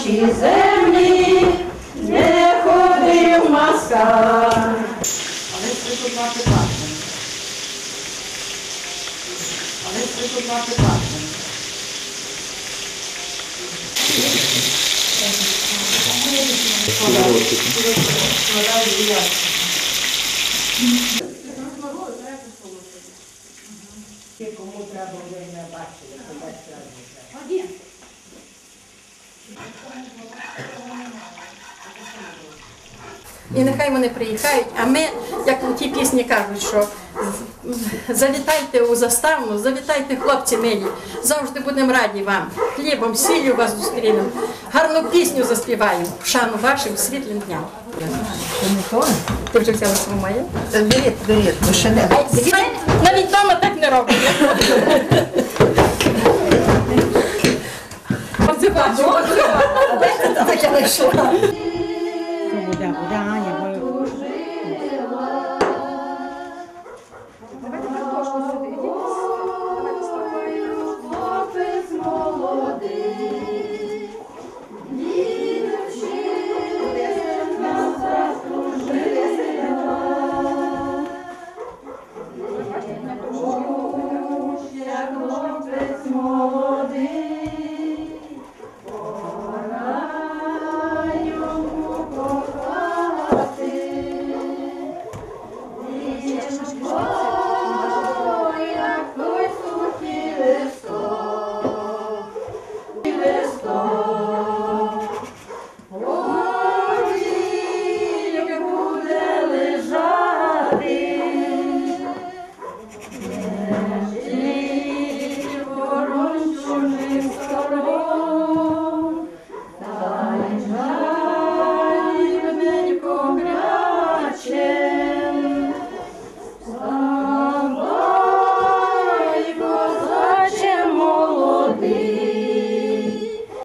нашій землі не ходив маска. Але це тут мати бачимо. Але це тут мати бачимо. Кому треба бачити. І нехай вони приїхають, а ми, як у тій пісні кажуть, що завітайте у заставну, завітайте, хлопці милі, завжди будемо раді вам. Хлібом, сіллю вас зустрінемо, гарну пісню заспіваємо, шану вашим світлим дням. Ти вже взяла свою моє? Беріть, беріть, бо ще не. Навіть вдома так не роблять. Оце бачу, оце бачу. Так я знайшла. 不讲，不讲阿姨。